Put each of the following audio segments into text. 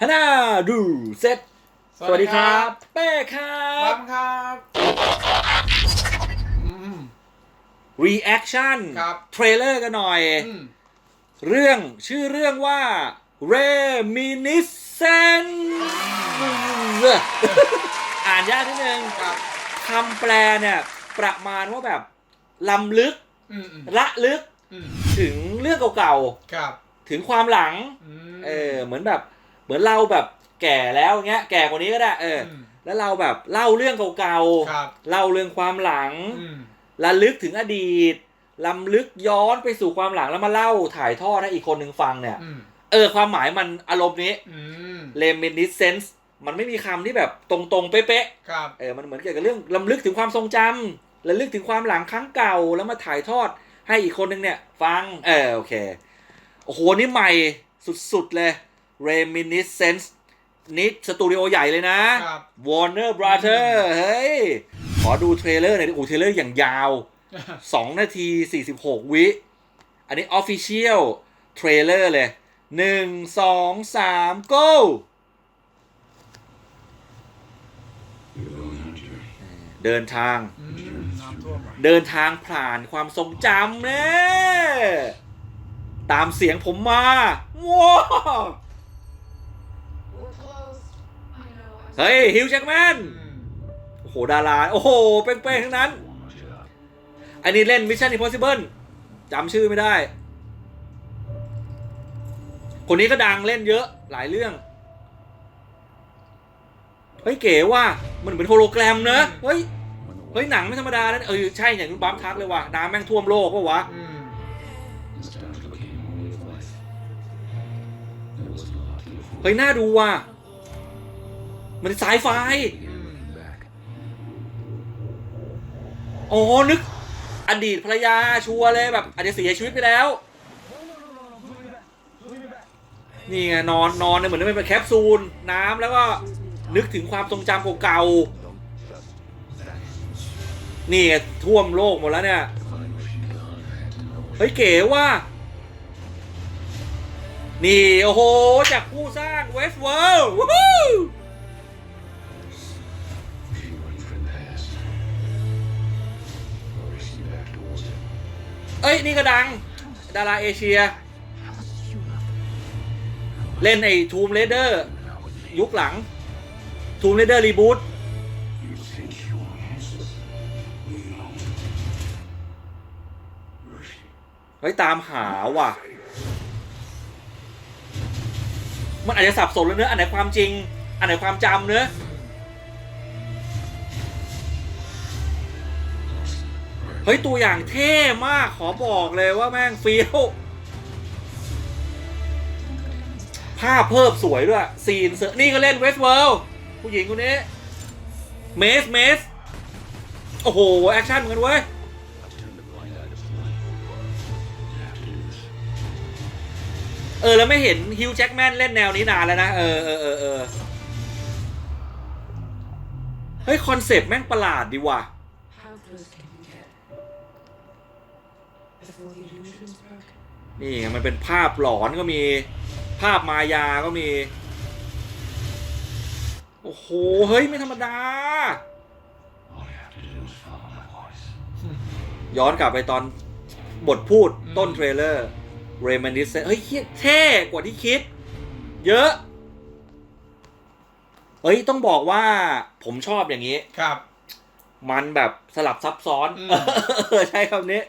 ฮานาดูเซตสวัสดีครับ เป้ครัครับบครับอืม reaction ครับเทรลเลอร์กันหน่อย อืมเรื่องชื่อเรื่องว่า reminiscence อ่านยากนิดนึงครับคำแปลเนี่ย ประมาณว่าแบบลำลึก อืมอืมละลึกอืมถึงเรื่องเก่าครับๆ ถึงความหลังอืมเออเหมือนแบบ เหมือนเราแบบแก่แล้วเงี้ย แก่กว่านี้ก็ได้ เออมแล้วเราแบบเล่าเรื่องเก่าครับๆเล่าเรื่องความหลังอืมระลึกถึงอดีตลำลึกย้อนไปสู่ความหลังแล้วมาเล่าถ่ายทอดให้อีกคนหนึ่งฟังเนี่ยอืมเออ ความหมายมันอารมณ์นี้อืม reminiscence มันไม่มีคำที่แบบตรงๆ เป๊ะครับๆเออ มันเหมือนเกี่ยวกับเรื่องลำลึกถึงความทรงจำระลึกถึงความหลังครั้งเก่าแล้วมาถ่ายทอดให้อีกคนหนึ่งเนี่ย ฟัง เออ โอเค โอ้โห นี่ใหม่สุดๆเลย reminiscence นี่สตูดิโอใหญ่เลยนะครับ Warner Brother เฮ้ย ขอดูเทรลเลอร์หน่อยดิโอ้เทรลเลอร์อย่างยาว 2 นาที 46 วิ อันนี้ Official Trailer เลย 1 2 3 go We're going on a journey. เดินทางอืมน้ำท่วมว่ะเดินทางผ่านความทรงจำเนี่ยตามเสียงผมมาว้า เฮ้ยฮิวแจ็คแมนอืมโอ้โหดาราโอ้โหเป้งๆทั้งนั้น Warm us up. อันนี้เล่น Mission Impossible จำชื่อไม่ได้ คนนี้ก็ดังเล่นเยอะหลายเรื่อง เฮ้ยเก๋ว่ะมันเหมือนโฮโลแกรมเนอะเฮ้ย When the เฮ้ยหนังไม่ธรรมดานะเออใช่อย่างคุณบัมทักเลยว่ะน้ำแม่งท่วมโลกปะวะอืม nostalgia became a way of life, there wasn't a lot to look forward เฮ้ยน่าดูว่ะ มันสายไฟ to getting back. อ๋อนึก อดีตภรรยาชัวร์เลยแบบอาจจะเสียชีวิตไปแล้ว นี่ไงนอนนอนเนี่ยเหมือนเป็นแคปซูล น้ำแล้วก็นึกถึงความทรงจำเก่าๆ นี่ไงท่วมโลกหมดแล้วเนี่ย เฮ้ยเก๋ว่ะนี่ โอ้โห จากผู้สร้างเวสเวิลด์ เอ้ย นี่ก็ดัง ดาราเอเชีย เล่นไอ้ทูมเ a เดอร์ ยุคหลังทูมเ a เดอร์รีบูต you think you're handsome. No. Mercy. เฮ้ยตามหาว่ะ มันอาจจะสับสนแล้วเนื้อะอันไหนความจริง อันไหนความจำเนื้อะ เฮ้ย ตัวอย่างเท่มากขอบอกเลยว่าแม่งเฟี้ยว ภาพเพิ่มสวยด้วย ซีนเสือนี่ก็เล่นเวสเวิลด์ผู้หญิงคนนี้ เมส เมส โอ้โห แอคชั่นเหมือนกันเว้ยเออ แล้วไม่เห็นฮิวแจ็คแมนเล่นแนวนี้นานแล้วนะ เออเออเออเออเฮ้ย คอนเซปต์แม่งประหลาดดีว่ะ นี่ไงมันเป็นภาพหลอนก็มี ภาพมายาก็มี โอ้โห เฮ้ย ไม่ธรรมดา All you have to do is follow my voice. ย้อนกลับไปตอนบทพูดต้นเทรลเลอร์ เรม n นดิสเฮ้ยเหี้ยเท่กว่าที่คิด เยอะ เฮ้ย ต้องบอกว่าผมชอบอย่างนี้ ครับ มันแบบสลับซับซ้อนอืมเออใช้คำนี้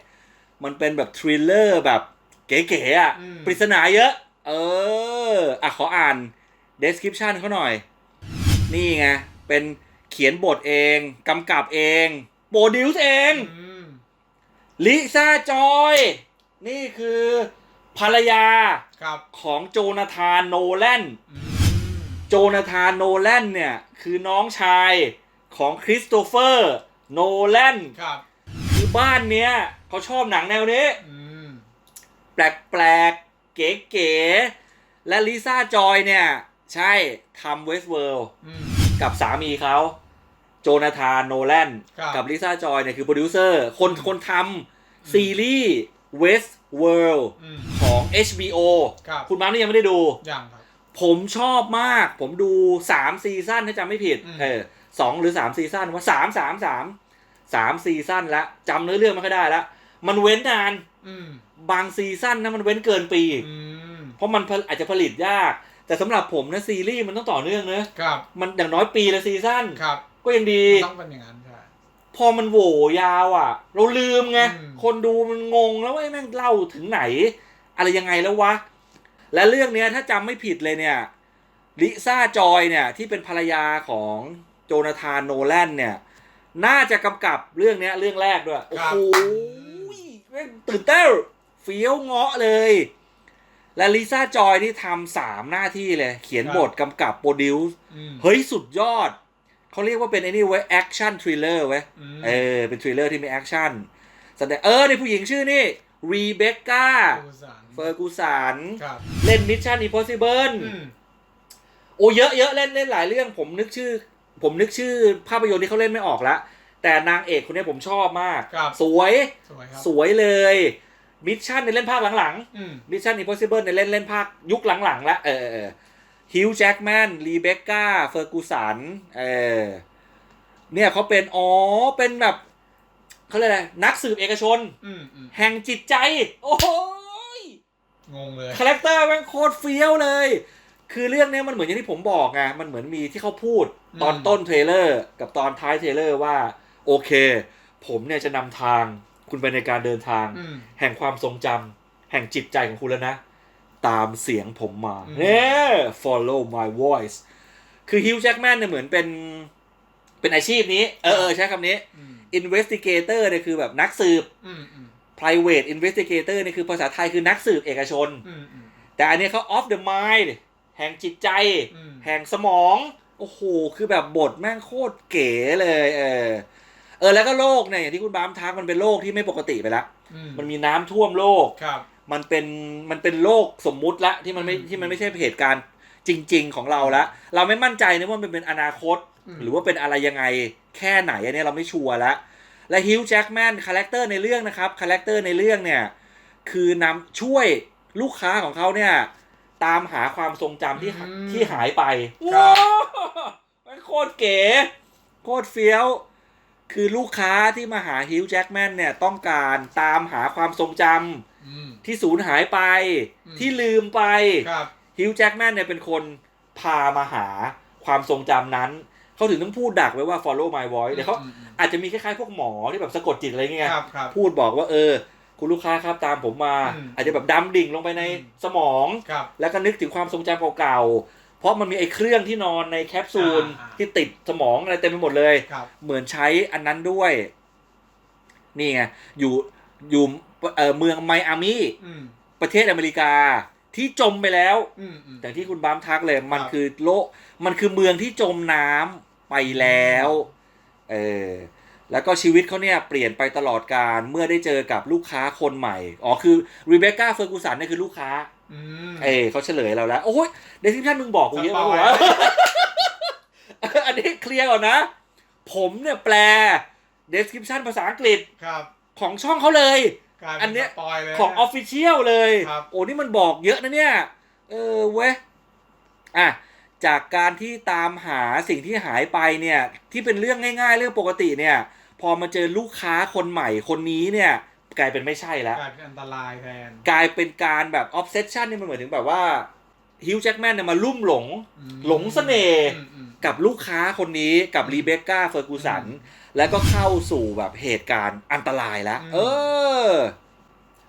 มันเป็นแบบทริลเลอร์แบบเก๋ๆอะอืมปริศนาเยอะ เออ อะขออ่าน description เขาหน่อย นี่ไง เป็นเขียนบทเอง กำกับเองโปรดิวซ์เองอืมลิซ่าจอย นี่คือภรรยาครับของโจนาธานโนแลนอืมโจนาธานโนแลนเนี่ย คือน้องชายของคริสโตเฟอร์ โนแลน ครับคือบ้านเนี้ยเขาชอบหนังแนวนี้ อืมแปลกๆ เก๋ๆ และลิซ่าจอยเนี่ย ใช่ทำเวสเวิลด์อืม กับสามีเขา โจนาธานโนแลนครับ กับลิซ่าจอยเนี่ยคือโปรดิวเซอร์ คนคนทำซีรีส์ West World อืม ของ HBO ครับคุณมาร์คนี่ยังไม่ได้ดูอย่างครับ ผมชอบมาก ผมดูสามซีซั่นถ้าจำไม่ผิด อืม เออสองหรือสามซีซั่นว่าสามสามสาม สามซีซั่นละจำเนื้อเรื่องไม่ค่อยได้ละมันเว้นนานอืมบางซีซั่นนะมันเว้นเกินปีอืมเพราะมันผลอาจจะผลิตยาก แต่สำหรับผมนะซีรีส์มันต้องต่อเนื่องเนอะครับมันอย่างน้อยปีละซีซั่นครับก็ยังดีมันต้องเป็นอย่างนั้นใช่พอมันโหวยาวอะ เราลืมไงอืมคนดูมันงงแล้วว่าไอ้แม่งเล่าถึงไหน อะไรยังไงแล้ววะและเรื่องเนี้ยถ้าจำไม่ผิดเลยเนี่ยลิซ่าจอยเนี่ยที่เป็นภรรยาของโจนาธานโนแลนเนี่ย น่าจะกำกับเรื่องเนี้ยเรื่องแรกด้วย โอ้ครับโหแม่งตื่นเต้นเฟี้ยวเงาะเลย และลิซ่าจอยนี่ทำสามหน้าที่เลย เขียนบทกำกับโปรดิวซ์อืมเฮ้ยสุดยอด เขาเรียกว่าเป็นไอ้นี่เว้ยแอคชั่นทริลเลอร์เว้ยมเออ เป็นทริลเลอร์ที่มีแอคชั่นแสดงเออในผู้หญิงชื่อนี่รีเบคก้าดูสารเฟอร์กูสันครับเล่นมิชชั่นอิ p พอสิเบิลอืมโอ้เยอะเยอะเล่นเล่นหลายเรื่องผมนึกชื่อ ผมนึกชื่อภาพยนตร์ที่เขาเล่นไม่ออกละแต่นางเอกคนนี้ผมชอบมาก ครับ สวยสวยครับสวยเลยมิชชั่นในเล่นภาคหลังๆอืมมิชชั่นอิ p พอสิเบิลในเล่นเล่นภาคยุคหลังๆแล้วเออฮิวแจ็กแมนรีเบคก้าเฟอร์กูสันเออเนี่ยเขาเป็น อ๋อ เป็นแบบเขาเรียกอะไรนักสืบเอกชน อืมอืมแห่งจิตใจ โอ้โหยงงเลย คาแรคเตอร์แม่งโคตรเฟี้ยวเลย คือเรื่องเนี้ยมันเหมือนอย่างที่ผมบอกไงมันเหมือนมีที่เขาพูดตอนต้นเทรลเลอร์กับตอนท้ายเทรลเลอร์ว่า โอเค ผมเนี่ยจะนำทางคุณไปในการเดินทางอืมแห่งความทรงจำแห่งจิตใจของคุณแล้วนะ ตามเสียงผมมาอืมเนี่ย follow my voice คือฮิวจ c จ็ m แมนเนี่ยเหมือนเป็น เป็นอาชีพนี้ เออเออใช้คำนี้อืม investigator เนี่ยคือแบบนักสืบอืมอืม private investigator เนี่ยคือภาษาไทยคือนักสืบเอกชนอืมอืมแต่อันนี้เขา off the mind แห่งจิตใจอืมแห่งสมอง โอ้โห คือแบบบทแม่งโคตรเก๋เลย เออ เออ แล้วก็โลกเนี่ยอย่างที่คุณบามทักมันเป็นโลกที่ไม่ปกติไปละอืมมันมีน้ำท่วมโลก ครับ มันเป็น มันเป็นโลกสมมุติละที่มันไม่อืมที่มันไม่ใช่เหตุการณ์จริง ๆ ของเราละ เราไม่มั่นใจนะว่ามันเป็นอนาคตอืมหรือว่าเป็นอะไรยังไง แค่ไหนอันเนี้ยเราไม่ชัวร์ละ และฮิวจ c จ็ m แมนคาแรคเตอร์ในเรื่องนะครับ คาแรคเตอร์ในเรื่องเนี่ย คือนำช่วยลูกค้าของเขาเนี่ย ตามหาความทรงจำที่หาอืมที่หายไปครัว้าบมันโคตรเก๋ โคตรเฟี้ยว คือลูกค้าที่มาหาฮิวจ c จ็ m แมนเนี่ยต้องการตามหาความทรงจำอืมที่สูญหายไป อืม ที่ลืมไป ครับ ฮิวจ c จ็ m แมนเนี่ยเป็นคนพามาหาความทรงจำนั้น เขาถึงต้องพูดดักไว้ว่า follow my voice เดี๋ยวเขาอืมอืมอาจจะมีคล้ายๆพวกหมอที่แบบสะกดจิตอะไรเงี้ย ครับครับพูดบอกว่าเออ คุณลูกค้าครับตามผมมา อืมอาจจะแบบดำดิ่งลงไปในอืม สมอง ครับ แล้วก็นึกถึงความทรงจำเก่าๆ เพราะมันมีไอ้เครื่องที่นอนในแคปซูลอ่าอ่า ที่ติดสมองอะไรเต็มไปหมดเลย ครับ เหมือนใช้อันนั้นด้วย นี่ไง อยู่อยู่เอ่อเมืองไมอามี่อืมประเทศอเมริกา ที่จมไปแล้ว อืมอืม อย่างที่คุณบามทักเลย มันครับ คือโลกมันคือเมืองที่จมน้ำไปแล้ว เออ แล้วก็ชีวิตเขาเนี่ยเปลี่ยนไปตลอดการเมื่อได้เจอกับลูกค้าคนใหม่ อ๋อคือรีเบคก้าเฟอร์กูสันเนี่ยคือลูกค้าอืมเออเขาเฉลยเราแล้ว โอ้ยเดซิชันมึงบอกกูเยอะสมาปกอยวะอันนี้เคลียร์ก่อนนะ ผมเนี่ยแปล description ภาษาอังกฤษครับของช่องเขาเลยกลายเป็อันเนี้ยสปอยเลยของนะ Official เลยครับโอ้นี่มันบอกเยอะนะเนี่ย เออเว้ยอะจากการที่ตามหาสิ่งที่หายไปเนี่ย ที่เป็นเรื่องง่าย ๆ เรื่องปกติเนี่ย พอมาเจอลูกค้าคนใหม่คนนี้เนี่ยกลายเป็นไม่ใช่แล้วกลายเป็นอันตรายแทนกลายเป็นการแบบ obsession นี่มันเหมือนถึงแบบว่าฮิวจ c จ็ m แมนเนี่ยมาลุ่มหลงอืมหลงเสน่ห์อืมอืมกับลูกค้าคนนี้กับรีเบคก้าเฟอร์กูสันแล้วก็เข้าสู่แบบเหตุการณ์อันตรายแล้วอืมเออ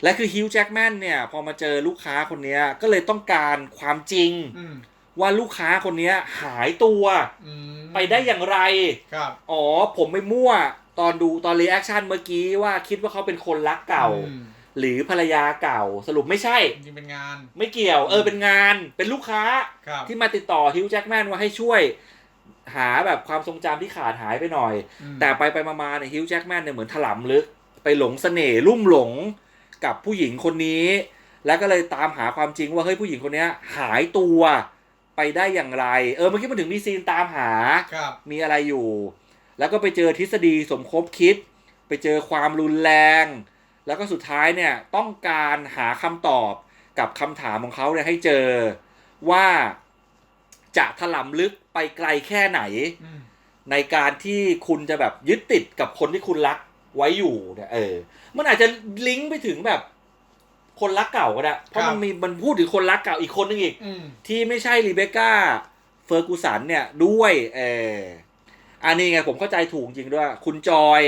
และคือฮิวจ c จ็ m แมนเนี่ย พอมาเจอลูกค้าคนเนี้ยก็เลยต้องการความจริงอืมว่าลูกค้าคนเนี้ยหายตัวอืมไปได้อย่างไร ครับ อ๋อ ผมไม่มั่ว ตอนดูตอนรีแอคชั่นเมื่อกี้ว่าคิดว่าเขาเป็นคนรักเก่าอืมหรือภรรยาเก่าสรุปไม่ใช่ จริงๆเป็นงาน ไม่เกี่ยว เออเป็นงานเป็นลูกค้าครับที่มาติดต่อฮิวจ c จ็ m แมนว่าให้ช่วย หาแบบความทรงจำที่ขาดหายไปหน่อยอืมแต่ไปไปมาๆเนี่ยฮิวจ c จ็ m แมนเนี่ยเหมือนถลำลึก ไปหลงเสน่ห์ลุ่มหลงกับผู้หญิงคนนี้ แล้วก็เลยตามหาความจริงว่าเฮ้ยผู้หญิงคนเนี้ยหายตัวไปได้อย่างไร เออเมื่อกี้มันถึงมีซีนตามหาครับมีอะไรอยู่ แล้วก็ไปเจอทฤษฎีสมคบคิด ไปเจอความรุนแรง แล้วก็สุดท้ายเนี่ยต้องการหาคำตอบกับคำถามของเขาเนี่ยให้เจอว่าจะถล่ำลึกไปไกลแค่ไหนอืมในการที่คุณจะแบบยึดติดกับคนที่คุณรักไว้อยู่เนี่ยเออ มันอาจจะลิงก์ไปถึงแบบ คนรักเก่าก็ได้เพราะมันมีมันพูดถึงคนรักเก่าอีกคนนึงอีกอืมที่ไม่ใช่รีเบคก้าเฟอร์กูสันเนี่ยด้วยเออ อันนี้ไงผมเข้าใจถูกจริงด้วย คุณจอย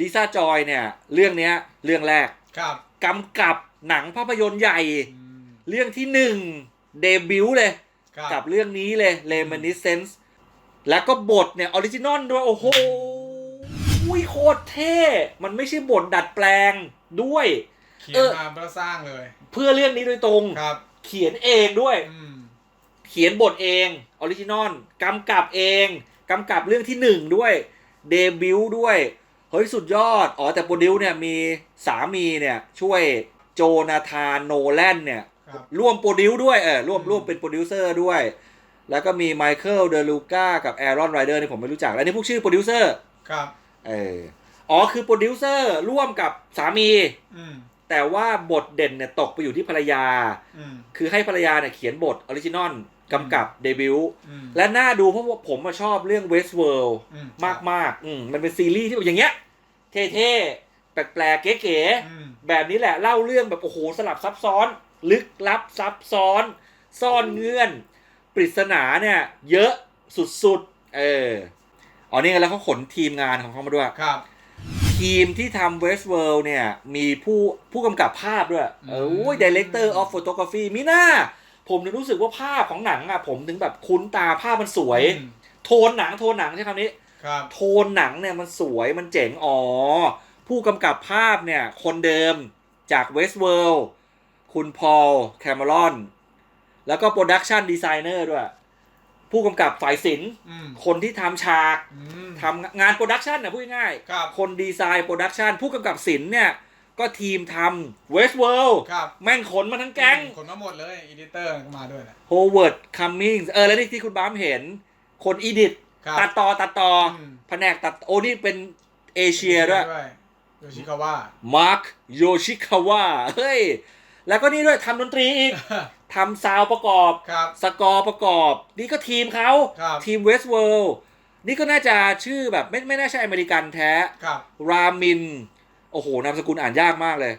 ลิซ่าจอยเนี่ย เรื่องเนี้ย เรื่องแรกครับกำกับหนังภาพยนตร์ใหญ่อืมเรื่องที่หนึ่งเดบิวต์เลยครับกับเรื่องนี้เลย Reminiscence แล้วก็บทเนี่ยออริจินอลด้วย โอ้โหอุ้ยโคตรเท่ มันไม่ใช่บทดัดแปลงด้วยเขียเอนอมาเพื่อสร้างเลย เพื่อเรื่องนี้โดยตรงครับ เขียนเองด้วยอืมเขียนบทเองออริจินอลกำกับเอง กำกับเรื่องที่หนึ่งด้วยเดบิวต์ด้วย เฮ้ยสุดยอด อ๋อ แต่โปรดิวเนี่ยมีสามีเนี่ย ช่วยโจนาธานโนแลนเนี่ยครับร่วมโปรดิวด้วยเออร่วมอืมร่วมเป็นโปรดิวเซอร์ด้วย แล้วก็มีไมเคิลเดลูกากับแอรอนไรเดอร์นี่ผมไม่รู้จัก แล้วนี่พวกชื่อโปรดิวเซอร์ครับเอออ๋อคือโปรดิวเซอร์ร่วมกับสามีอืมแต่ว่าบทเด่นเนี่ยตกไปอยู่ที่ภรรยาอืมคือให้ภรรยาเนี่ยเขียนบทออริจินอล กำกับเดบิวต์อืมและน่าดูเพราะว่าผมมาชอบเรื่อง Westworld อืมมากมากๆอืมมันเป็นซีรีส์ที่แบบอย่างเงี้ย เท่ๆ แปลกๆ เก๋อืมๆแบบนี้แหละเล่าเรื่องแบบโอ้โหสลับซับซ้อน ลึกลับซับซ้อน ซ่อนเงื่อน ปริศนาเนี่ย เยอะสุดๆ เอออ๋อนี่ไงแล้วเขาขนทีมงานของเขามาด้วยครับทีมที่ทำ Westworld เนี่ย มีผู้ผู้กำกับภาพด้วย เออโอ้ย Director of Photography มิน่า ผมถึงรู้สึกว่าภาพของหนังอะผมถึงแบบคุ้นตาภาพมันสวยอืมโทนหนังโทนหนังใช่คำนี้ ครับโทนหนังเนี่ยมันสวยมันเจ๋งอ๋อผู้กำกับภาพเนี่ย คนเดิมจาก Westworld คุณพอลแคม e รอน แล้วก็โปรดักชันดีไซเนอร์ด้วย ผู้กำกับฝ่ายศิลป์อืมคนที่ทำฉาก อืม ทำงานโปรดักชันนะพูดง่ายๆครับ คนดีไซน์โปรดักชันผู้กำกับศิลป์เนี่ย ก็ทีมทำ Westworld ครับแม่งขนมาทั้งแก๊งคนมาหมดเลยอีดิเตอร์ก็มาด้วยนะ Howard Cummings เออแล้วนี่ที่คุณบ้ามเห็น คนอีดิทครับตัดต่อตัดต่อออืมแผนกตัดโอ้นี่เป็นเอเชียด้วยโยชิคาวะมาร์คโยชิคาวะเฮ้ย แล้วก็นี่ด้วยทำดนตรีอีกทำซาวด์ประกอบครับสกอร์ประกอบ นี่ก็ทีมเขาครับทีม Westworld นี่ก็น่าจะชื่อแบบไม่ไม่น่าใช่อเมริกันแท้ครับรามิน โอ้โหนามสกุลอ่านยากมากเลย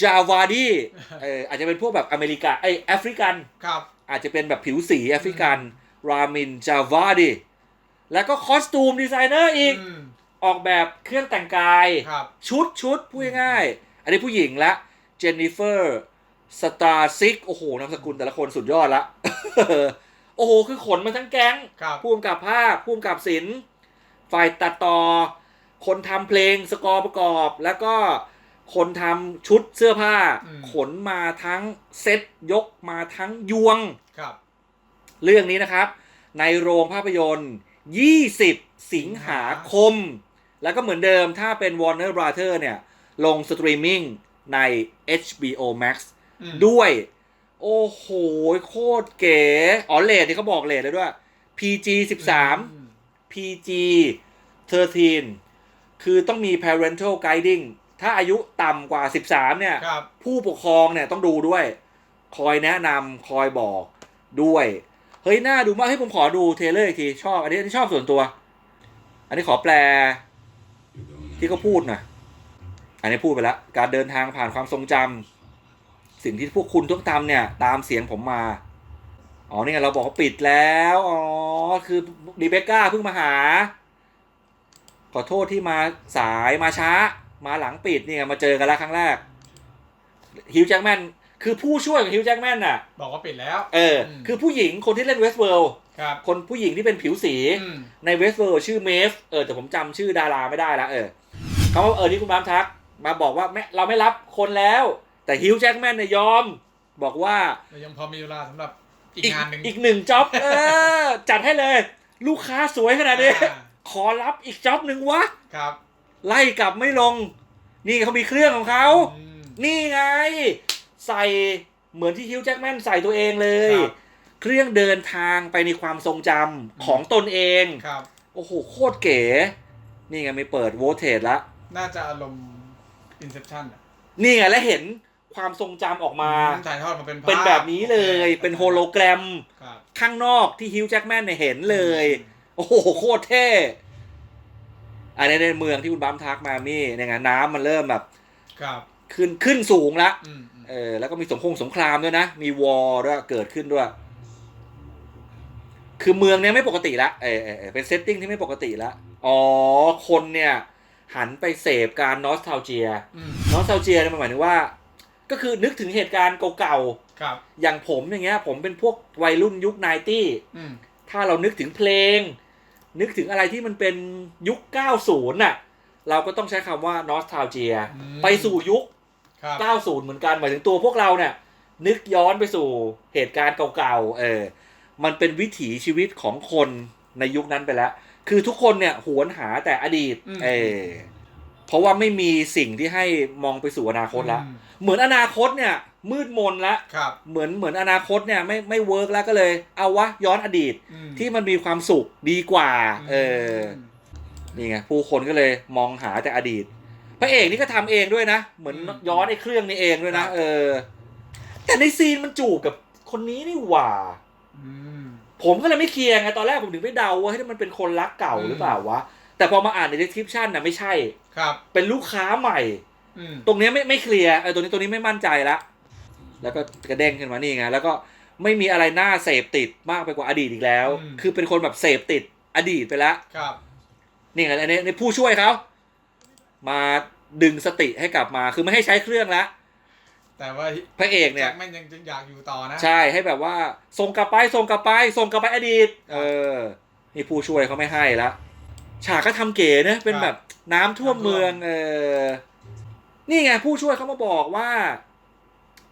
จาวาดีเอออาจจะเป็นพวกแบบอเมริกาไอยแอฟริกันครับ อาจจะเป็นแบบผิวสีแอฟริกัน รามินจาวาดีแล้วก็คอสตูมดีไซเนอร์อีกอืมออกแบบเครื่องแต่งกายครับชุดชุดพูดง่ายๆอันนี้ผู้หญิงละเจนนิเฟอร์สตาร์ซิกโอ้โหนามสกุลแต่ละคนสุดยอดละ โอ้โห คือขนมาทั้งแก๊งครับผู้กำกับภาพผู้กำกับศิลป์ฝ่ายตัดต่อ คนทำเพลงสกอร์ประกอบ แล้วก็คนทำชุดเสื้อผ้าอืมขนมาทั้งเซ็ตยกมาทั้งยวงครับ เรื่องนี้นะครับ ในโรงภาพยนตร์ 20 สิงหาคม แล้วก็เหมือนเดิมถ้าเป็น Warner Brother เนี่ย ลงสตรีมมิ่งใน HBO Max อืมด้วย โอ้โห โคตรเก๋ อ๋อเลทที่เขาบอกเลทเลยด้วย PG 13อืม PG 13 คือต้องมี parental guiding ถ้าอายุต่ำกว่า 13 เนี่ย ครับ ผู้ปกครองเนี่ยต้องดูด้วย คอยแนะนำคอยบอกด้วย เฮ้ย น่าดูมากให้ยผมขอดูเทรลเลอร์อีกที ชอบ อันนี้อันนี้ชอบส่วนตัว อันนี้ขอแปล You're going ที่เขาพูดหนะอันนี้พูดไปแล้ว การเดินทางผ่านความทรงจำสิ่งที่พวกคุณต้องทำเนี่ย ตามเสียงผมมา อ๋อนี่ไงเราบอกว่าปิดแล้ว อ๋อ คือรีเบคก้าเพิ่งมาหา ขอโทษที่มาสายมาช้า มาหลังปิดเนี่ยมาเจอกันแล้วครั้งแรกฮิวจ์แจ็คแมนคือผู้ช่วยของฮิวจ์แจ็คแมนน่ะ บอกว่าปิดแล้ว เอออืมคือผู้หญิงคนที่เล่นเวสเวิลด์ครับคนผู้หญิงที่เป็นผิวสีอืมในเวสเวิร์ชื่อเมฟเออแต่ผมจำชื่อดาราไม่ได้ละเออเขาว่าเออนี่คุณบ้ามทัก มาบอกว่าไม่เราไม่รับคนแล้ว แต่ฮิวจ์แจ็คแมนเนี่ยยอม บอกว่าเรายังพอมีเวลาสำหรับอีกอีกงานหนึ่งอีกหนึ่งจ็อบเออจัดให้เลย ลูกค้าสวยขนาดนี้อ่า ขอรับอีกจ็อบหนึ่งวะ ครับ ไล่กลับไม่ลง นี่เขามีเครื่องของเขา อืม นี่ไง ใส่เหมือนที่ฮิวจ์แจ็คแมนใส่ตัวเองเลย ครับ เครื่องเดินทางไปในความทรงจำของตนเอง ครับ โอ้โห โคตรเก๋ นี่ไงไม่เปิดโวเทสละ น่าจะอารมณ์ Inception อะนี่ไงแล้วเห็นความทรงจำออกมา ถ่ายทอดมาเป็นภาพเป็นแบบนี้เลย เป็นโฮโลแกรม ครับข้างนอกที่ฮิวจ์แจ็คแมนเนี่ยเห็นเลย โอ้โหโคตรเท่อันนี้ในเมืองที่คุณบัมทักมามี่เนี่ยไงน้ำมันเริ่มแบบครับขึ้นขึ้นสูงละอืมอืมเออแล้วก็มีสงครามสงครามด้วยนะ มีวอร์ด้วยเกิดขึ้นด้วย คือเมืองเนี้ยไม่ปกติละเออเออเออเป็นเซตติ้งที่ไม่ปกติละอ๋อ คนเนี่ย หันไปเสพการนอสทาเจียอืมนอสทาเจียเนี่ยมันหมายถึงว่า ก็คือนึกถึงเหตุการณ์เก่าๆครับอย่างผมอย่างเงี้ย ผมเป็นพวกวัยรุ่นยุคไนตี้อืมถ้าเรานึกถึงเพลง นึกถึงอะไรที่มันเป็นยุค 90น่ะ เราก็ต้องใช้คำว่า nostalgia อืม ไปสู่ยุค ครับ 90 เหมือนกันหมายถึงตัวพวกเราเนี่ย นึกย้อนไปสู่เหตุการณ์เก่าๆเออมันเป็นวิถีชีวิตของคนในยุคนั้นไปแล้ว คือทุกคนเนี่ยหวนหาแต่อดีตอืม เออเพราะว่าไม่มีสิ่งที่ให้มองไปสู่อนาคตแล้ว อืม เหมือนอนาคตเนี่ย มืดมนแล้วครับ เหมือนเหมือนอนาคตเนี่ยไม่ไม่เวิร์กแล้วก็เลย เอาวะย้อนอดีตอืมที่มันมีความสุขดีกว่า เออมนี่ไงผู้คนก็เลยมองหาแต่อดีต พระเอกนี่ก็ทำเองด้วยนะ เหมือนอืมย้อนไอ้เครื่องนี้เองด้วยนะ ครับ เออ แต่ในซีนมันจูบกับคนนี้นี่หว่า อืม ผมก็เลยไม่เคลียร์ไงตอนแรกผมถึงไปเดาว่าเฮ้ยมันเป็นคนรักเก่าอืมหรือเปล่าวะแต่พอมาอ่านใน description น่ะไม่ใช่ ครับ เป็นลูกค้าใหม่ อืม ตรงเนี้ยไม่ไม่เคลียร์เออตรงนี้ตรงนี้ไม่มั่นใจละ แล้วก็กระเด้งขึ้นมานี่ไงแล้วก็ไม่มีอะไรน่าเสพติดมากไปกว่าอดีตอีกแล้วคือเป็นคนแบบเสพติดอดีตไปแล้ว ครับ นี่ไงอันนี้ในผู้ช่วยเขามาดึงสติให้กลับมาคือไม่ให้ใช้เครื่องแล้วแต่ว่าพระเอกเนี่ยแจ็คแม่นยังอยากอยู่ต่อนะ ใช่ให้แบบว่าส่งกลับไปส่งกลับไปส่งกลับไปอดีต เออนี่ผู้ช่วยเขาไม่ให้ละฉากก็ทำเก๋นะเป็นแบบน้ำท่วมเมืองเออนี่ไงผู้ช่วยเขามาบอกว่า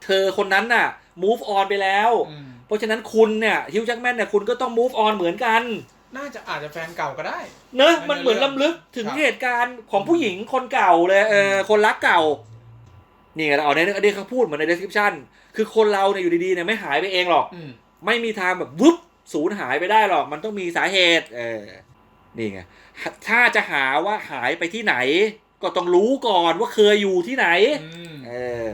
เธอคนนั้นน่ะ move on ไปแล้วอืมเพราะฉะนั้นคุณเนี่ยฮิวจ์แจ็คแมนเนี่ยคุณก็ต้อง move on เหมือนกัน น่าจะอาจจะแฟนเก่าก็ได้ เนอะในมันเหมือนเรื่องลำลึกถึงครับเหตุการณ์ของผู้หญิงคนเก่าเลยเออคนรักเก่า นี่ไงเอาในอันนี้เขาพูดเหมือนใน description คือคนเราเนี่ยอยู่ดีๆเนี่ยไม่หายไปเองหรอกอืมไม่มีทางแบบวึบสูญหายไปได้หรอก มันต้องมีสาเหตุ เออ นี่ไง ถ้าจะหาว่าหายไปที่ไหน ก็ต้องรู้ก่อนว่าเคยอยู่ที่ไหนอืมเออ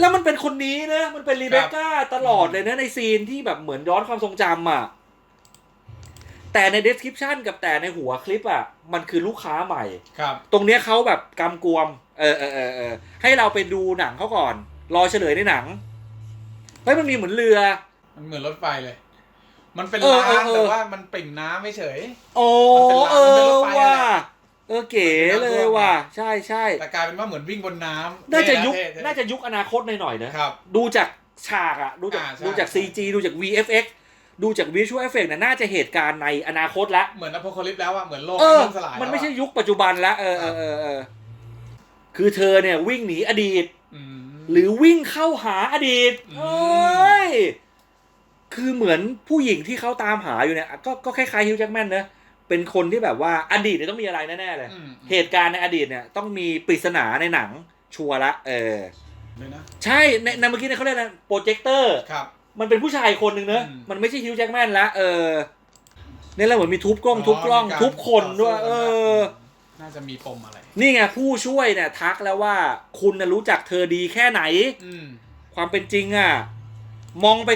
แล้วมันเป็นคนนี้นะ มันเป็นรีเบคก้าตลอดเลยนะในซีนที่แบบเหมือนย้อนความทรงจำอะ แต่ใน description กับแต่ในหัวคลิปอะ มันคือลูกค้าใหม่ ครับ ตรงเนี้ยเขาแบบกำกวม เออเออเออเออให้เราไปดูหนังเขาก่อน รอเฉลยในหนังเฮ้ยมันมีเหมือนเรือ มันเหมือนรถไฟเลย มันเป็นเออรางเออเออแต่ว่ามันปริ่มน้ำไม่เฉยโอ้มันเป็นรางมันเป็นรเออถไฟอะว่ะแหละ เออเก๋เลยว่ะ ใช่ใช่แต่กลายเป็นว่าเหมืมอนวิ่งบนน้ำน่าจะยุคเท่เท่น่าจะยุคอนาคตหน่อยๆนะครับ ดูจากฉากอะดูจากอ่าใช่ดูจาก CG ดูจาก VFX ดูจาก Visual Effect เนี่ยน่าจะเหตุการณ์ในอนาคตละเหมือนอพอลลิปแล้วอะเหมือนโลกเออล่มสลายมันไม่ใช่แล้วอะยุคปัจจุบันละเออเออเออเออคือเธอเนี่ยวิ่งหนีอดีตอืมหรือวิ่งเข้าหาอดีตอืมเอ้ยคือเหมือนผู้หญิงที่เขาตามหาอยู่เนี่ย ก็ก็คล้ายๆฮิวจ์แจ็คแมนเนอะ เป็นคนที่แบบว่าอดีตเนี่ยต้องมีอะไรแน่ๆเลย อืมเหตุการณ์ในอดีตเนี่ยต้องมีปริศนาในหนังชัวร์ละ เออ เลยนะใช่ในในเมื่อกี้เนี่ยเขาเรียกอะไรโปรเจคเตอร์ ครับ มันเป็นผู้ชายคนหนึ่งเนอะอืมมันไม่ใช่ฮิวจ์แจ็คแมนละเออเนี่ยแล้วเหมือนมีทุบกล้องอ๋อทุบกล้อง มีการทุบคนด้วยต่อสู้เอกันอน่าจะมีปมอะไร นี่ไงผู้ช่วยเนี่ยทักแล้วว่าคุณน่ะรู้จักเธอดีแค่ไหน อืม ความเป็นจริงอะ มองไป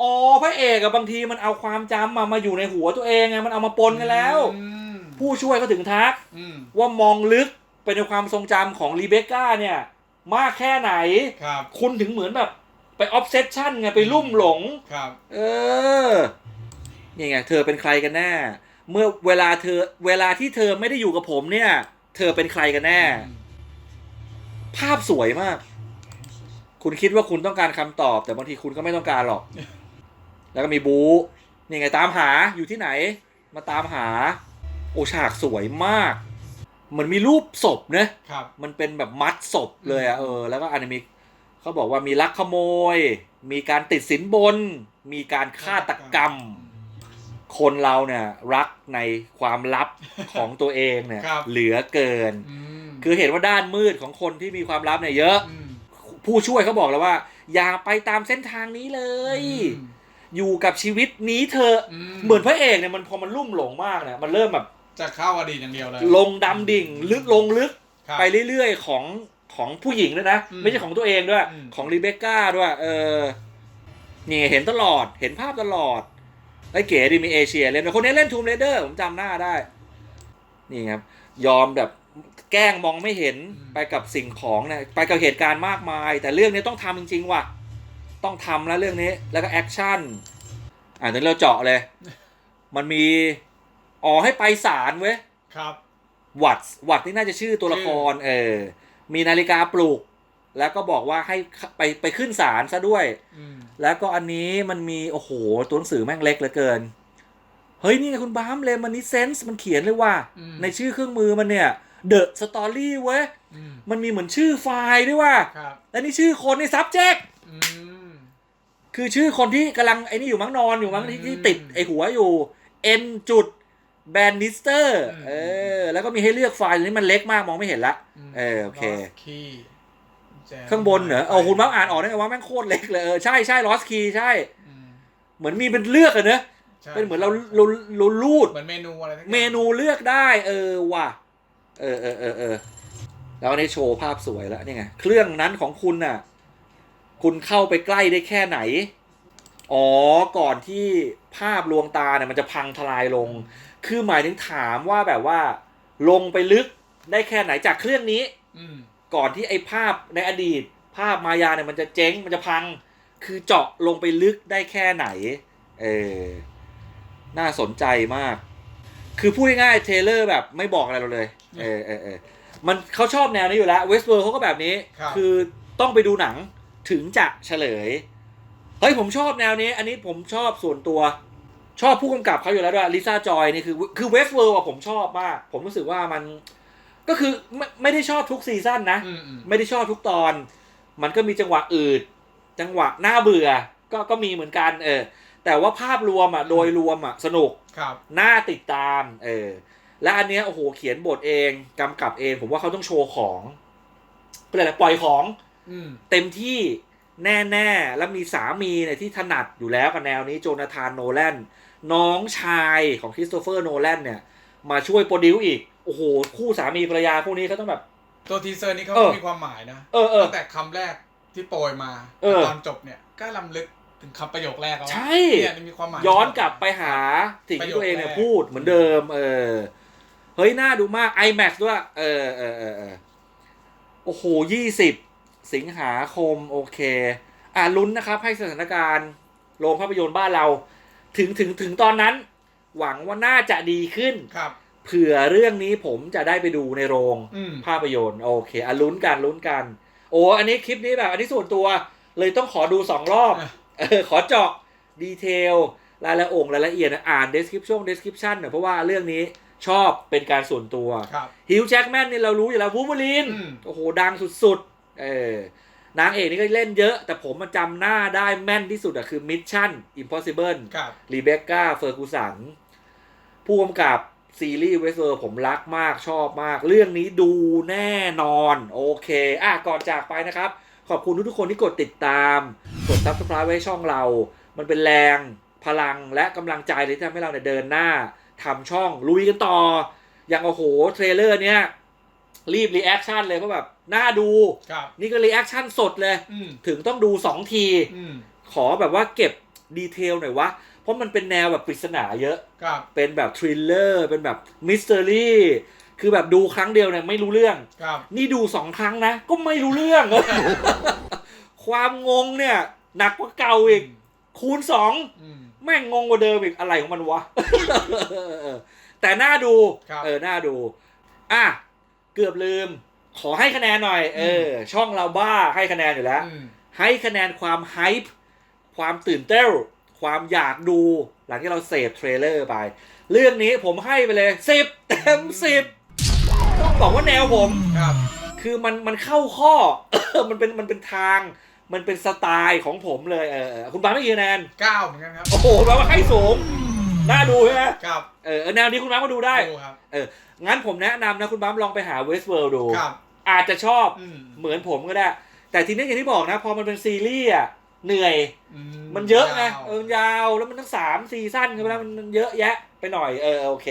อ๋อพระเอกอะบางทีมันเอาความจำมามาอยู่ในหัวตัวเองไงมันเอามาปนกันแล้ว อืมผู้ช่วยเขาถึงทัก อืมว่ามองลึกไปในความทรงจำของรีเบคก้าเนี่ย มากแค่ไหน ครับ คุณถึงเหมือนแบบไปออฟเซชชั่นไงไปลุ่มหลง ครับ เออนี่ไงเธอเป็นใครกันแน่เมื่อเวลาเธอเวลาที่เธอไม่ได้อยู่กับผมเนี่ย เธอเป็นใครกันแน่ ภาพสวยมาก คุณคิดว่าคุณต้องการคำตอบ แต่บางทีคุณก็ไม่ต้องการหรอก แล้วก็มีบู๊นี่ไงตามหาอยู่ที่ไหน มาตามหา โอฉากสวยมากเหมือนมีรูปศพเนะ ครับมันเป็นแบบมัดศพเลยอะเออ แล้วก็อันนี้มีเขาบอกว่ามีลักขโมย มีการติดสินบน มีการฆาตกรรม คนเราเนี่ยรักในความลับของตัวเองเนี่ย ครับ เหลือเกินอืมคือเห็นว่าด้านมืดของคนที่มีความลับเนี่ยเยอะ มผู้ช่วยเขาบอกแล้วว่า อย่าไปตามเส้นทางนี้เลย อืม อยู่กับชีวิตนี้เธอะอืมเหมือนพระเอกเนี่ยมันพอมันลุ่มหลงมากเนี่ยมันเริ่มแบบจะเข้าอดีตอย่างเดียวเลยลงดำดิ่ง ลึกลงลึกครับ ไปเรื่อยๆของของผู้หญิงด้วยนะ อืมไม่ใช่ของตัวเองด้วย อืม ของรีเบคก้าด้วย เออนี่เห็นตลอดเห็นภาพตลอดไอ้เก๋ดีมีเอเชียเล่นคนนี้เล่นทูมเรเดอร์ผมจำหน้าได้ นี่ครับ ยอมแบบแกล้งมองไม่เห็นไปกับสิ่งของเนี่ยไปกับเหตุการณ์มากมาย แต่เรื่องนี้ต้องทำจริง ๆ ว่ะ ต้องทำแล้วเรื่องนี้ แล้วก็แอคชั่น อ่านี้เราเจาะเลย มันมี อ๋อให้ไปศาลเว้ย ครับวัดวัดนี่น่าจะชื่อตัวละคร เออ มีนาฬิกาปลุก แล้วก็บอกว่าให้ไปไปขึ้นศาลซะด้วยอืมแล้วก็อันนี้มันมี โอ้โห ตัวหนังสือแม่งเล็กเหลือเกิน เฮ้ย นี่ไงคุณบ้ามเลยมันนี่เซนส์มันเขียนเลยว่าอืมในชื่อเครื่องมือมันเนี่ย The Story เว้ยอืมมันมีเหมือนชื่อไฟล์ด้วยว่าครับและนี่ชื่อคนใน subject อืมคื อชื่อคนที่กำลังไอ้นี่อยู่มั้งนอนอยู่มั้งที่อืมที่ติดไอ้หัวอยู่ N จุดแบนนิสเตอร์อืมเออ แล้วก็มีให้เลือกไฟล์นี้มันเล็กมากมองไม่เห็นละมเออ โอเค Lost Key แจมข้างบนเหรอ เออคุณบ้าอ่านออกได้ไงว่าแม่งโคตรเล็กเลย เออ ใช่ใช่ลอสคีใช่อืมเหมือนมีเป็นเลือกอะเนอะใช่เป็นเหมือนเราเราเราลูด เหมือนเมนูอะไรสักอย่างเมนูเลือกได้ เออว่ะ เออเออเออเออแล้วอันนี้โชว์ภาพสวยแล้วนี่ไง เครื่องนั้นของคุณน่ะ คุณเข้าไปใกล้ได้แค่ไหน อ๋อ ก่อนที่ภาพลวงตาเนี่ยมันจะพังทลายลง คือหมายถึงถามว่าแบบว่า ลงไปลึกได้แค่ไหนจากเครื่องนี้ อืม ก่อนที่ไอ้ภาพในอดีต ภาพมายาเนี่ยมันจะเจ๊งมันจะพัง คือเจาะลงไปลึกได้แค่ไหน เออ น่าสนใจมาก คือพูดง่ายๆเทเลอร์แบบไม่บอกอะไรเราเลย เออเออเออมันเขาชอบแนวนี้อยู่แล้วเวสเวิร์เขาก็แบบนี้ ครับอต้องไปดูหนัง ถึงจะเฉลย เฮ้ยผมชอบแนวนี้ อันนี้ผมชอบส่วนตัว ชอบผู้กำกับเขาอยู่แล้วด้วยลิซ่าจอยนี่คือคือเวสเวิร์อะผมชอบมาก ผมรู้สึกว่ามันก็คือไม่ไม่ได้ชอบทุกซีซั่นนะอืมอืมไม่ได้ชอบทุกตอน มันก็มีจังหวะอืด จังหวะน่าเบื่อ ก็ก็มีเหมือนกัน เออ แต่ว่าภาพรวมอะโดยรวมอะสนุกครับน่าติดตาม เออ และอันเนี้ยโอ้โหเขียนบทเองกำกับเอง ผมว่าเขาต้องโชว์ของเป็นอะไรปล่อยของอืม เต็มที่แน่ๆ แล้วมีสามีเนี่ยที่ถนัดอยู่แล้วกับแนวนี้โจนาธานโนแลนน้องชายของคริสโตเฟอร์โนแลนเนี่ย มาช่วยโปรดิวอีก โอ้โห คู่สามีภรรยาคู่นี้เขาต้องแบบ ตัวทีเซอร์นี้เขาเออมีความหมายนะเออเออตั้งแต่คำแรกที่โปรยมาเออตอนจบเนี่ยก็ลำลึกถึงคำประโยคแรกเขาใช่เนี่ยมีความหมายย้อนกลับไปหาสิ่งที่ตัวเองเนี่ยพูดเหมือนเดิม เออเฮ้ยน่าดูมาก IMAX ด้วย เออเออเออเออโอ้โหยี่สิบ สิงหาคมโอเค อ่าลุ้นนะครับให้สถานการณ์โรงภาพยนตร์บ้านเรา ถึงถึงถึงตอนนั้น หวังว่าน่าจะดีขึ้น ครับ เผื่อเรื่องนี้ผมจะได้ไปดูในโรงอืม ภาพยนตร์โอเคอะลุ้นกันลุ้นกัน โอ้อันนี้คลิปนี้แบบอันนี้ส่วนตัว เลยต้องขอดูสองรอบอะ เออขอเจาะดีเทลรายละองค์รายละเอียดนะอ่าน description description หน่อยเพราะว่าเรื่องนี้ชอบเป็นการส่วนตัว ครับ ฮิวแจ็คแมนนี่เรารู้อยู่แล้ววูล์ฟเวอรีนอืม โอ้โห ดังสุดๆ เออนางเอกนี่ก็เล่นเยอะ แต่ผมมาจำหน้าได้แม่นที่สุดอะคือ Mission Impossible ครับ รีเบคก้าเฟอร์กูสันผู้กำกับซีรีส์เวสเวอร์ผมรักมากชอบมาก เรื่องนี้ดูแน่นอน โอเค อะ ก่อนจากไปนะครับ ขอบคุณทุกๆคนที่กดติดตาม กด subscribe ไว้ช่องเรา มันเป็นแรงพลังและกำลังใจเลยที่ทำให้เราเนี่ยเดินหน้าทำช่องลุยกันต่อ อย่างโอ้โห เทรลเลอร์เนี้ยรีบรีแอคชั่นเลยเพราะแบบ น่าดู ครับนี่ก็รีแอคชั่นสดเลย อืมถึงต้องดู2ที อืมขอแบบว่าเก็บดีเทลหน่อยวะ เพราะมันเป็นแนวแบบปริศนาเยอะ ครับเป็นแบบทริลเลอร์ เป็นแบบมิสเตอรี่ คือแบบดูครั้งเดียวเนี่ยไม่รู้เรื่อง ครับนี่ดูสองครั้งนะ ก็ไม่รู้เรื่อง ความงงเนี่ยหนักกว่าเก่าอีก คูณสอง อืม แม่งงงกว่าเดิมอีกอะไรของมันวะ แต่น่าดู ครับ เออ น่าดู อะ เกือบลืม ขอให้คะแนนหน่อย เออ ช่องเราบ้าให้คะแนนอยู่แล้วอืมให้คะแนนความไฮป์ความตื่นเต้นความอยากดู หลังที่เราเสพเทรลเลอร์ไป เรื่องนี้ผมให้ไปเลยสิบเต็มสิบต้องบอกว่าแนวผมครับคือมันมันเข้าข้อ มันเป็นมันเป็นทาง มันเป็นสไตล์ของผมเลยเออเออคุณบาสไม่กี่คะแนนเก้าเหมือนกันครับ โอ้โหแปลว่าให้สูงน่าดูใช่ไหมครับเออเออแนวนี้คุณบาสก็ดูได้ดูครับงั้นผมแนะนำนะคุณบาสลองไปหาเวสเวิลด์ดูครับ อาจจะชอบอืมเหมือนผมก็ได้ แต่ทีนี้อย่างที่บอกนะ พอมันเป็นซีรีส์อะเหนื่อยอืมันเยอะไงยาวเออยาวแล้วมันทั้งสามซีซั่นกันไปแล้วมันมันเยอะแยะไปหน่อยเออโอเค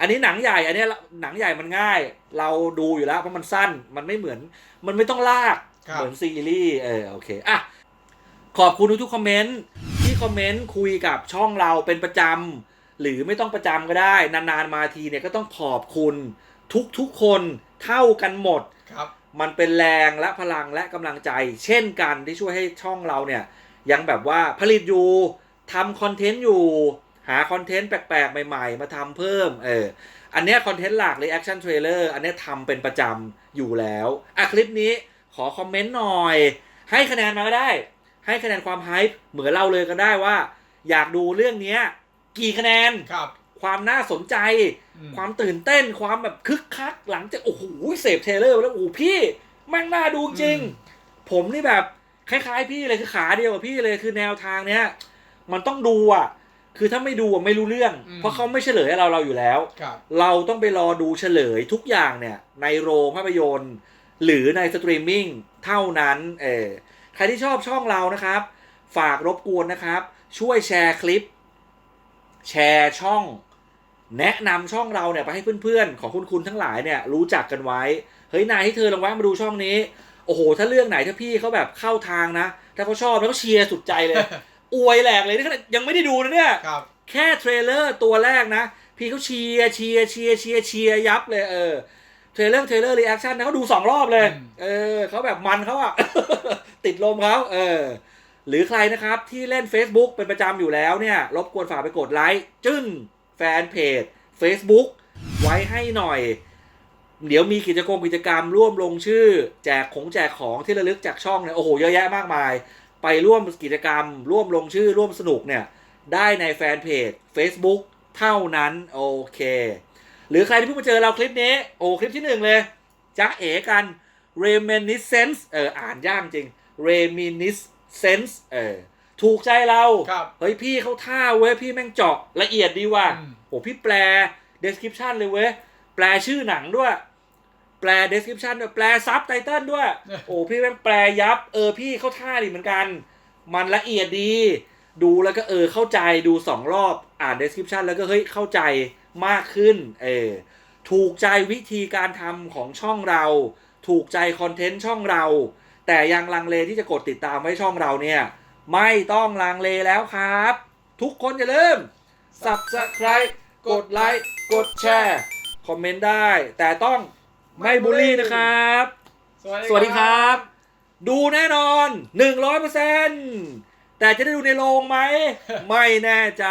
อันนี้หนังใหญ่ อันเนี้ยหนังใหญ่มันง่าย เราดูอยู่แล้วเพราะมันสั้นมันไม่เหมือน มันไม่ต้องลากครับเหมือนซีรีส์เออโอเคอะขอบคุณทุกๆคอมเมนต์ที่คอมเมนต์คุยกับช่องเราเป็นประจำหรือไม่ต้องประจำก็ได้ นานๆมาทีเนี่ยก็ต้องขอบคุณทุกๆคน เท่ากันหมด ครับ มันเป็นแรงและพลังและกำลังใจ เช่นกันที่ช่วยให้ช่องเราเนี่ย ยังแบบว่าผลิตอยู่ทำคอนเทนต์อยู่ หาคอนเทนต์แปลกๆ ใหม่ๆ มาทำเพิ่มเอออันเนี้ยคอนเทนต์หลักเลยแอคชั่นเทรลเลอร์อันเนี้ยทำเป็นประจำอยู่แล้วอะคลิปนี้ขอคอมเมนต์หน่อย ให้คะแนนมาก็ได้ ให้คะแนนความไฮป์เหมือนเราเลยก็ได้ว่า อยากดูเรื่องเนี้ยกี่คะแนน ครับ ความน่าสนใจอืมความตื่นเต้นความแบบคึกคักหลังจากโอ้โหเสพเทรลเลอร์ไปแล้วโอ้โหพี่แม่งน่าดูจริง ผมนี่แบบคล้าย ๆ พี่เลยคือขาเดียวกับพี่เลยคือแนวทางเนี้ยมันต้องดูอะ คือถ้าไม่ดูอะไม่รู้เรื่อง เพราะเขาไม่เฉลยให้เราเราอยู่แล้วครับเราต้องไปรอดูเฉลยทุกอย่างเนี่ย ในโรงภาพยนตร์ หรือในสตรีมมิ่งเท่านั้นเออใครที่ชอบช่องเรานะครับ ฝากรบกวนนะครับ ช่วยแชร์คลิป แชร์ช่อง แนะนำช่องเราเนี่ยไปให้เพื่อนๆ ของคุณคุณทั้งหลายเนี่ยรู้จักกันไว้ เฮ้ยนายให้เธอลองแวะมาดูช่องนี้ โอ้โห ถ้าเรื่องไหนถ้าพี่เขาแบบเข้าทางนะ ถ้าเขาชอบแล้วก็เชียร์สุดใจเลย อวยแหลกเลยนี่ขนาดยังไม่ได้ดูนะเนี่ยครับแค่เทรลเลอร์ตัวแรกนะ พี่เขาเชียร์เชียร์เชียร์เชียร์เชียร์ยับเลยเออเทรลเลอร์เทรลเลอร์รีแอคชั่นนะเขาดูสองรอบเลยอืมเออเขาแบบมันเขาอะติดลมเขาเออหรือใครนะครับที่เล่น Facebook เป็นประจำอยู่แล้วเนี่ยรบกวนฝากไปกดไลค์จึ้น แฟนเพจ Facebook ไว้ให้หน่อย เดี๋ยวมีกิจกรรมกิจกรรมร่วมลงชื่อ แจกของแจกของที่ระลึกจากช่องเนี่ยโอ้โหเยอะแยะมากมาย ไปร่วมกิจกรรม ร่วมลงชื่อ ร่วมสนุกเนี่ยได้ในแฟนเพจ Facebook เท่านั้นโอเค หรือใครที่เพิ่งมาเจอเราคลิปนี้ โอ้คลิปที่หนึ่งเลยจ้าเอ๋กัน reminiscence เอออ่านยากจริง reminiscence เออ ถูกใจเรา ครับเฮ้ยพี่เขาท่าเว้ยพี่แม่งเจาะละเอียดดีว่ะอืม โอ้พี่แปล description เลยเว้ยแปลชื่อหนังด้วย แปล description ด้วยแปลซับไตเติลด้วย โอ้พี่แม่งแปลยับ เออพี่เข้าท่าดีเหมือนกัน มันละเอียดดี ดูแล้วก็เออเข้าใจดูสองรอบอ่าน description แล้วก็เฮ้ยเข้าใจมากขึ้น เออ ถูกใจวิธีการทำของช่องเรา ถูกใจคอนเทนต์ช่องเรา แต่ยังลังเลที่จะกดติดตามไว้ช่องเราเนี่ย ไม่ต้องลังเลแล้วครับ ทุกคนอย่าลืม subscribe กดไลค์กดแชร์คอมเมนต์ได้ แต่ต้องไม่บูลลี่นะครับ สวัสดีครับ ดูแน่นอน 100%แต่จะได้ดูในโรงไหม ไม่แน่ใจ